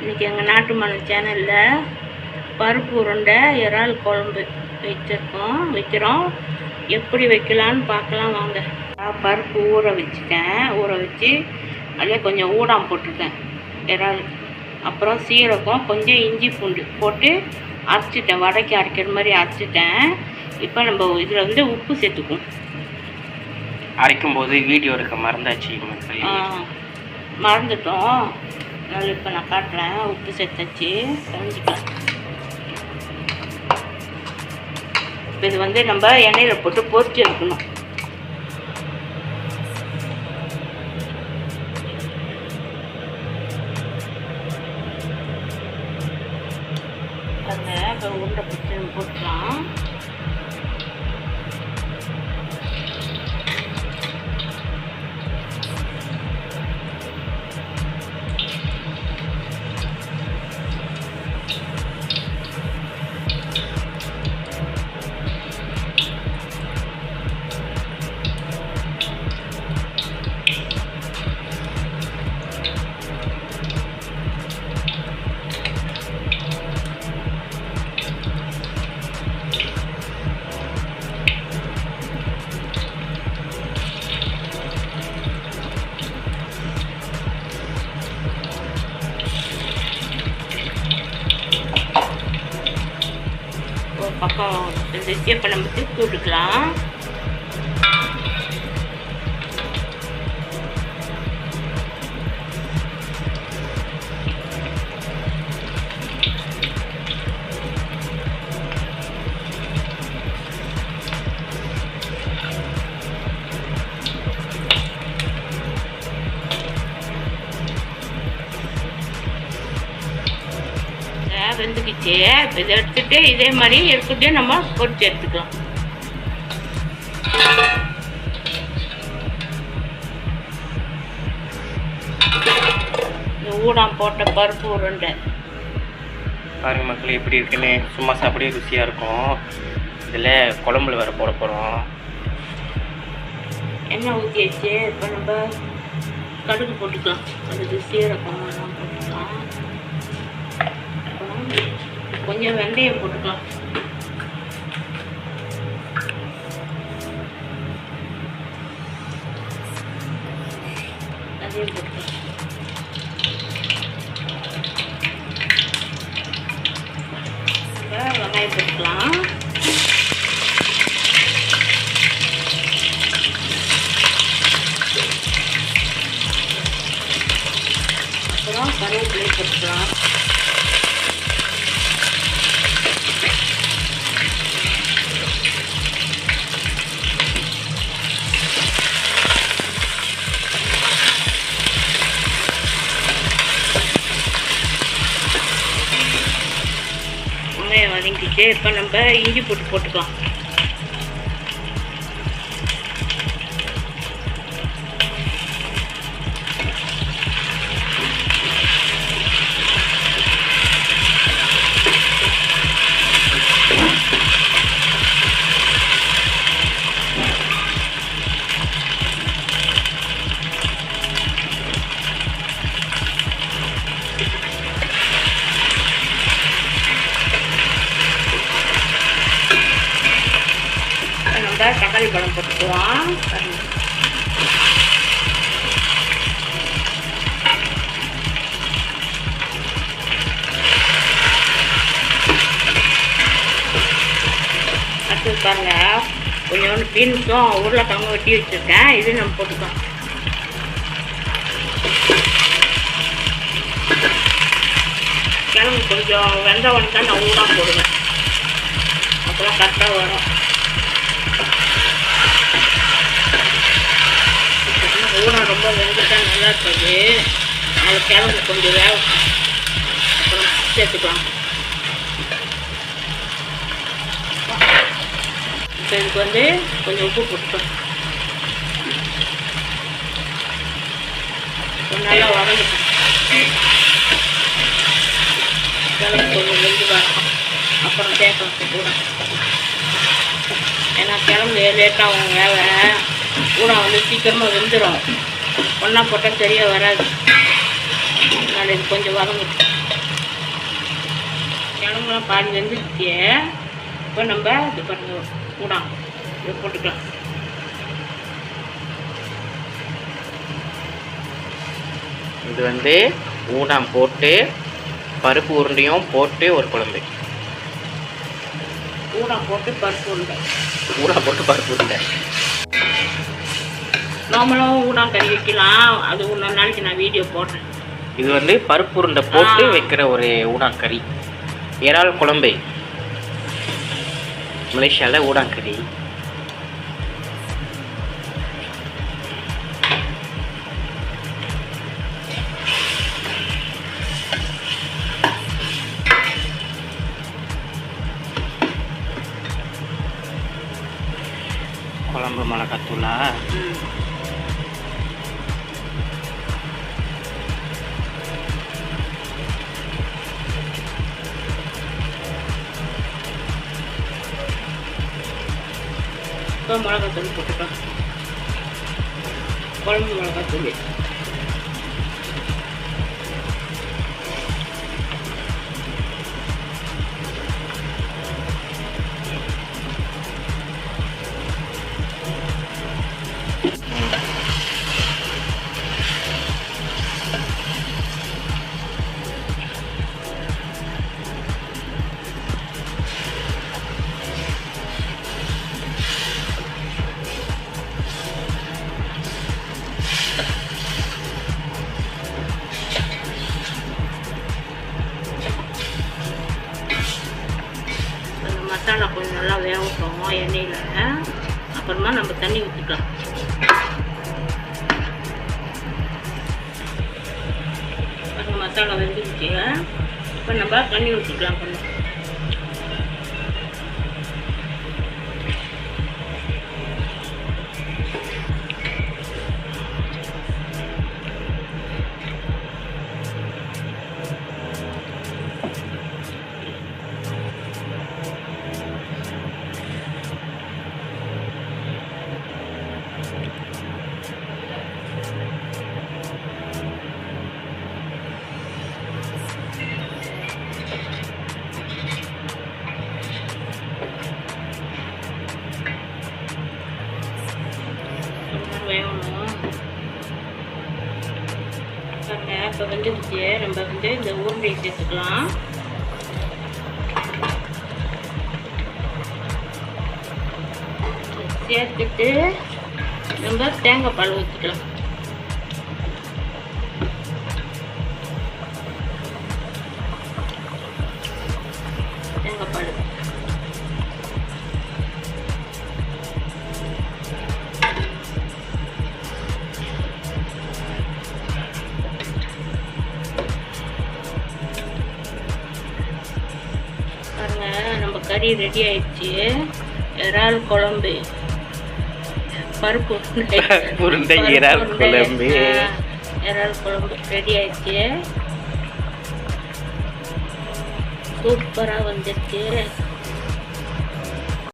இன்றைக்கி எங்கள் நாட்டு மணல் சேனலில் பருப்பு உருண்டை இறால் குழம்பு வச்சுருக்கோம். வைக்கிறோம். எப்படி வைக்கலான்னு பார்க்கலாம் வாங்க. பருப்பு ஊற வச்சுட்டேன். ஊற வச்சு அதிலே கொஞ்சம் ஊடாம் போட்டிருக்கேன். இறால். அப்புறம் சீரகம் கொஞ்சம் இஞ்சி பூண்டு போட்டு அரைச்சிட்டேன். வடைக்கு அரைக்கிற மாதிரி அரைச்சிட்டேன். இப்போ நம்ம இதில் வந்து உப்பு சேர்த்துக்குவோம். அரைக்கும் போது வீடியோ எடுக்க மறந்தாச்சு மறந்துட்டோம். அதனால் இப்போ நான் காட்டுறேன். உப்பு சேர்த்தாச்சு. தெரிஞ்சுக்கலாம் இப்போ இது வந்து நம்ம எண்ணெயில் போட்டு பொறிச்சு எடுக்கணும். பாருங்க இப்போ உருண்டை பிடிச்சி போட்டுக்கலாம். இப்போ நம்ம திருப்பி விட்டுக்கலாம். இப்போ இதை எடுத்துட்டு இதே மாதிரி எடுத்துட்டு நம்ம பொரிச்சு எடுத்துக்கலாம். ஊடாம் போட்ட பருப்பு உருண்டை. பாருங்க மக்கள் எப்படி இருக்குன்னு? சும்மா சாப்பிடவே ருசியாக இருக்கும். இதில் குழம்புல வேற போட போகிறோம் எண்ணெய் ஊற்றி வச்சு இப்போ நம்ம கடுகு போட்டுக்கலாம். கடுகு சீரகம் எல்லாம் போட்டுக்கலாம். கொஞ்சம் வெந்தயம் போட்டுக்கலாம். அதையும் போட்டுக்கலாம். இப்போ வெங்காயம் போட்டுக்கலாம். அப்புறம் கருவேப்பிலை போட்டுக்கலாம் வெங்காயம் வதங்கிட்டு இப்போ நம்ம இஞ்சி போட்டு போட்டுக்கலாம். தக்காளி பழம் போட்டுக்குவோம் பாருங்க. அடுத்து பாருங்க கொஞ்சோண்டு பீன்ஸும் உருளைக்கிழங்கும் வெட்டி வச்சுருக்கேன். இது நம்ம போட்டுக்கலாம். கிழங்கு கொஞ்சம் வெந்த உடனே நான் ஊடாக போடுவேன். அப்போதான் கரெக்டாக வரும். ஊடம் ரொம்ப வெந்துட்டா நல்லா இருக்காது. அதில் கிழங்கு கொஞ்சம் வேக அப்புறம் சேர்த்துக்கலாம். இப்போ எனக்கு வந்து கொஞ்சம் உப்பு போட்டுக்கலாம். நல்லா உடம்பு கிழங்கு கொஞ்சம் வெந்து வரணும் அப்புறம் சேர்க்கலாம் கூட. ஏன்னா கிழங்கு லேட்டாகும் வேக ஊடம் வந்து சீக்கிரமாக வெந்துடும் ஒன்றா போட்டால் சரியாக வராது. அதனால் இது கொஞ்சம் வதங்கிட்டு கிழங்குலாம் பாதி வெந்துருச்சு இப்போ நம்ம இது பாருங்க கூடாம் இதை போட்டுக்கலாம். இது வந்து ஊடாம் போட்டு பருப்பு உருண்டையும் போட்டு ஒரு குழம்பு. கூடாம் போட்டு பருப்பு உருண்டை. ஊடா போட்டு பருப்பு உருண்டை. நாமளும் ஊடாம் கறி வைக்கலாம். அது இன்னொரு நாளைக்கு நான் வீடியோ போடுறேன். இது வந்து பருப்பு உருண்டை போட்டு. வைக்கிற ஒரு ஊடாங்கறி இறால் குழம்பு. மலேசியாவில் ஊடாங்கறி குழம்பு மிளகாத்தூளா? これもらかったね、ここか。これもらかったね。வேகட்டும் எண்ணெயில் அப்புறமா நம்ம தண்ணி ஊற்றிக்கலாம் அப்புறம் மசாலா வெந்துருச்சு இப்போ நம்ம தண்ணி ஊற்றிக்கலாம் கொஞ்சம் பாருங்க நம்ம வந்து இந்த ஊர்மையை சேர்த்துக்கலாம். சேர்த்துட்டு நம்ம தேங்காய் பால் ஊற்றிக்கலாம் கறி ரெடி ஆயிடுச்சு இறால் குழம்பு பருப்பு உருண்டை. இறால். குழம்பு. இறால் குழம்பு ரெடி ஆயிடுச்சு சூப்பராக வந்துருச்சு